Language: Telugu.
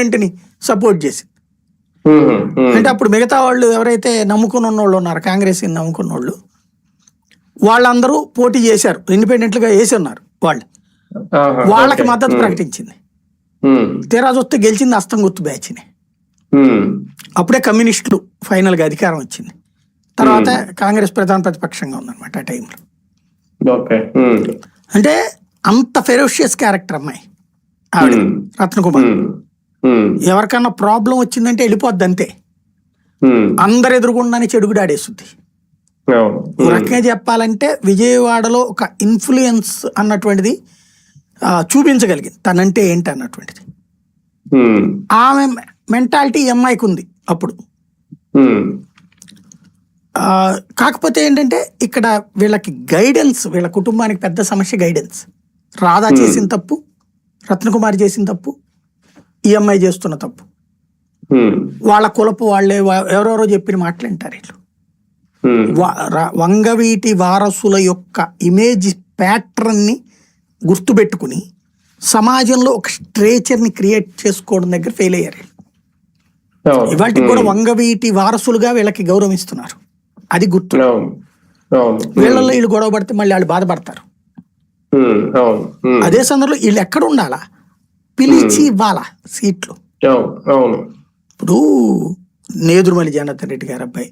ఇండిపెండెంట్ని సపోర్ట్ చేసింది. అంటే అప్పుడు మిగతా వాళ్ళు ఎవరైతే నమ్ముకుని ఉన్నోళ్ళు ఉన్నారు కాంగ్రెస్ నమ్ముకున్న వాళ్ళు వాళ్ళందరూ పోటీ చేశారు ఇండిపెండెంట్లుగా వేసి ఉన్నారు వాళ్ళు వాళ్ళకి. మద్దతు ప్రకటించింది. తీరా చూస్తే గెలిచింది అస్తం గుర్తు బ్యాచ్ని. అప్పుడే కమ్యూనిస్టులు ఫైనల్గా అధికారం వచ్చింది. తర్వాత కాంగ్రెస్ ప్రధాన ప్రతిపక్షంగా ఉందన్నమాట ఆ టైంలో. అంటే అంత ఫెరోషియస్ క్యారెక్టర్ అమ్మాయి ఆవిడ రత్నకుమార్. ఎవరికన్నా ప్రాబ్లం వచ్చిందంటే వెళ్ళిపోద్ది అంతే. అందరు ఎదురుగుండానే చెడుగుడాడేస్తుంది రకంగా చెప్పాలంటే విజయవాడలో ఒక ఇన్ఫ్లుయెన్స్ అన్నటువంటిది చూపించగలిగింది. తనంటే ఏంటి అన్నటువంటిది. ఆమె మెంటాలిటీ అమ్మాయికి ఉంది అప్పుడు. కాకపోతే ఏంటంటే ఇక్కడ వీళ్ళకి గైడెన్స్ వీళ్ళ కుటుంబానికి పెద్ద సమస్య గైడెన్స్. రాధా చేసిన తప్పు రత్నకుమారి చేసిన తప్పు ఈ అమ్మాయి చేస్తున్న తప్పు. వాళ్ళ కులపు వాళ్ళే ఎవరెవరో చెప్పిన మాటలు వింటారు వీళ్ళు. వంగవీటి వారసుల యొక్క ఇమేజ్ ప్యాటర్న్ని గుర్తుపెట్టుకుని సమాజంలో ఒక స్ట్రేచర్ని క్రియేట్ చేసుకోవడం దగ్గర ఫెయిల్ అయ్యారు ఇవాటికి కూడా వంగవీటి వారసులుగా వీళ్ళకి గౌరవిస్తున్నారు. అది గుర్తు. అవును. అవును. వీళ్ళలో వీళ్ళు గొడవ పడితే మళ్ళీ వాళ్ళు బాధపడతారు. అదే సందర్భంలో వీళ్ళు ఎక్కడ ఉండాలా? పిలిచి ఇవ్వాలా సీట్లు? అవును ఇప్పుడు నేదురుమల్లి జనార్దన్ రెడ్డి గారు అబ్బాయి